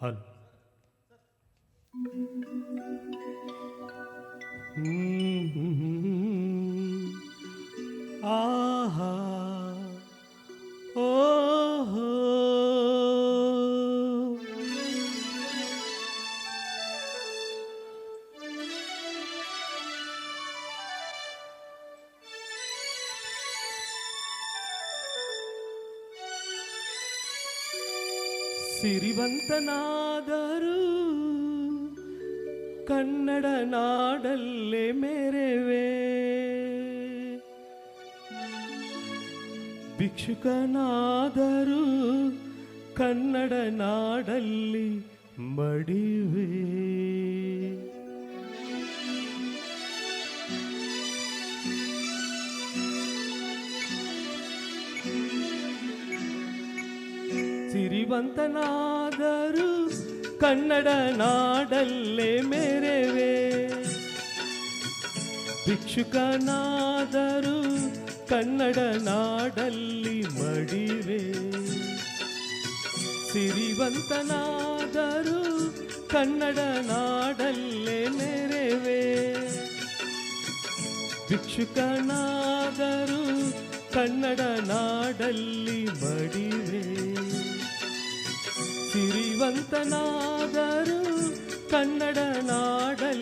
嗯嗯。ಸಿರಿವಂತನಾದರೂ ಕನ್ನಡ ನಾಡಲ್ಲೇ ಮೆರೆವೆ. ಭಿಕ್ಷುಕನಾದರೂ ಕನ್ನಡ ನಾಡಲ್ಲಿ ಮಡಿವೆ. ಸಿರಿವಂತನಾದರೂ ಕನ್ನಡ ನಾಡಲ್ಲೇ ಮೇರೆವೆ? ಭಿಕ್ಷುಕನಾದರೂ ಕನ್ನಡ ನಾಡಲ್ಲಿ ಮಡಿವೆ? ಸಿರಿವಂತನಾದರೂ ಕನ್ನಡ ನಾಡಲ್ಲೇ ನೆರೆವೆ ಭಿಕ್ಷುಕನಾದರೂ ಕನ್ನಡ ನಾಡಲ್ಲಿ ಮಡಿವೆ? ಸಿರಿವಂತನಾದರೂ ಕನ್ನಡ ನಾಡಲ್ಲೇ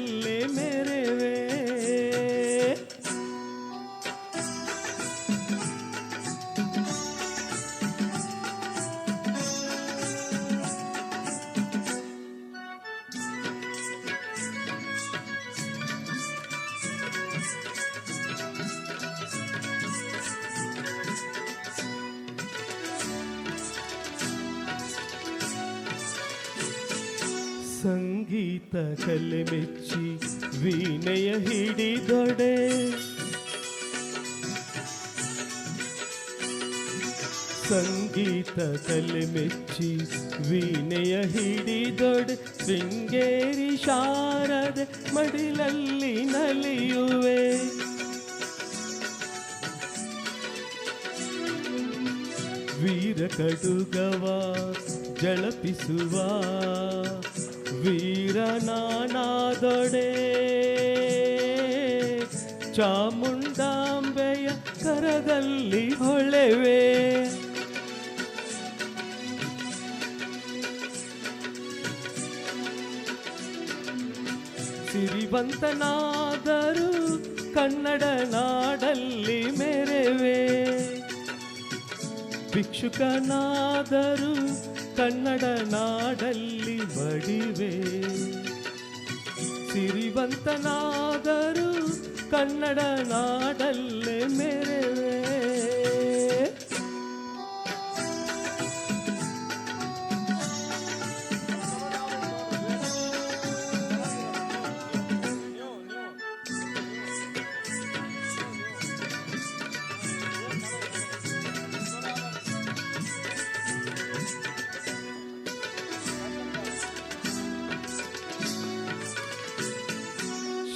ಸಂಗೀತ ಕಲೆ ಮೆಚ್ಚಿ ವೀಣೆಯ ಹಿಡಿದೊಡೆ. ಸಂಗೀತ ಕಲೆ ಮೆಚ್ಚಿ ವೀಣೆಯ ಹಿಡಿದೊಡೆ. ಶೃಂಗೇರಿ ಶಾರದೆ ಮಡಿಲಲ್ಲಿ ನಲಿಯುವೆ. ವೀರ ಕಡುಗವ ಜಳಪಿಸುವ ವೀರ ನಾನಾದೊಡೆ ಚಾಮುಂಡಾಂಬೆಯ ಕರದಲ್ಲಿ ಹೊಳೆವೆ. ಸಿರಿವಂತನಾದರೂ ಕನ್ನಡ ನಾಡಲ್ಲಿ ಮೆರೆವೆ. ಭಿಕ್ಷುಕನಾದರೂ ಕನ್ನಡ ನಾಡಲ್ಲಿ ಬಡಿವೆ. ಸಿರಿವಂತನಾದರೂ ಕನ್ನಡ ನಾಡಲ್ಲೇ ಮೆರೆವೆ.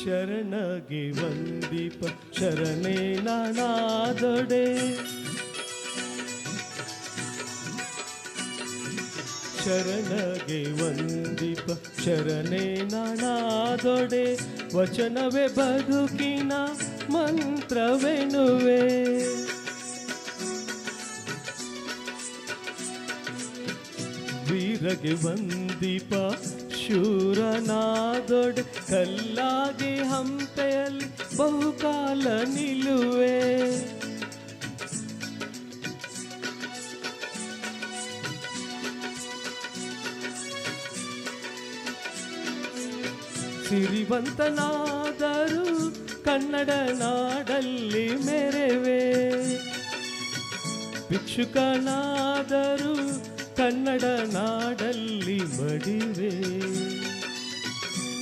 ಶರಣಗೆ ವಂದಿಪ ಶರಣೇ ನಾನಾದೊಡೆ. ಶರಣಗೆ ವಂದಿಪ ಶರಣೇ ನಾನಾದೊಡೆ. ವಚನವೇ ಬದುಕಿನ ಮಂತ್ರವೆನುವೆ ವೀರಗೆ ವಂದಿಪ ಶೂರನಾದೊಡೆ ಕಲ್ಲಾಗಿ ಹಂಪೆಯಲ್ಲಿ ಬಹುಕಾಲ ನಿಲುವೆ ಸಿರಿವಂತನಾದರೂ ಕನ್ನಡ ನಾಡಲ್ಲಿ ಮೆರೆವೆ. ಭಿಕ್ಷುಕನಾದರೂ ಕನ್ನಡ ನಾಡಲ್ಲಿ ಮಡಿವೆ.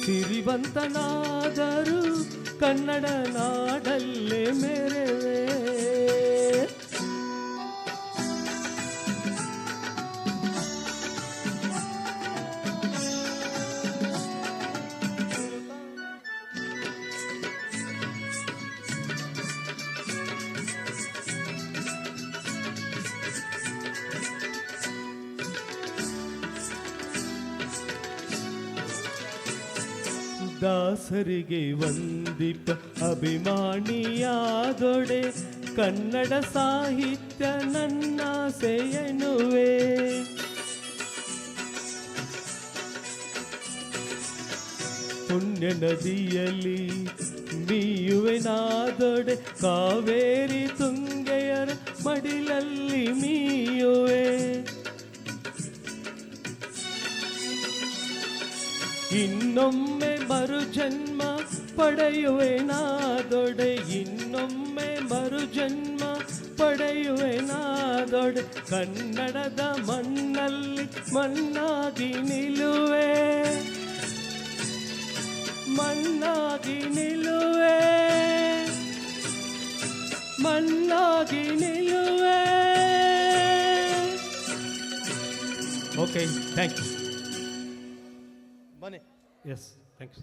ಸಿರಿವಂತನಾದರೂ ಕನ್ನಡ ನಾಡಲ್ಲೇ ಮೆರೆವೆ. ದಾಸರಿಗೆ ವಂದಿಪ ಅಭಿಮಾನಿಯಾದೊಡೆ ಕನ್ನಡ ಸಾಹಿತ್ಯ ನನ್ನ ಸೆಯನುವೆ ಪುಣ್ಯ ನದಿಯಲ್ಲಿ ಮೀಯುವೆ ನಾದೊಡೆ ಕಾವೇರಿ ತುಂಗೆಯರ ಮಡಿಲಲ್ಲಿ ಮೀಯುವೆ. ಇನ್ನೊಮ್ಮೆ ಮರು ಜನ್ಮ ಪಡೆಯುವೆ ಇನ್ನೊಮ್ಮೆ ಮರು ಜನ್ಮ ಪಡೆಯುವೆ ಕನ್ನಡದ ಮಣ್ಣಲ್ಲಿ ಮಣ್ಣಾಗಿ ನಿಲ್ಲುವೆ ಮಣ್ಣಾಗಿ ನಿಲ್ಲುವೆ ಮಣ್ಣಾಗಿ ನಿಲ್ಲುವೆ okay thank you Yes, thanks.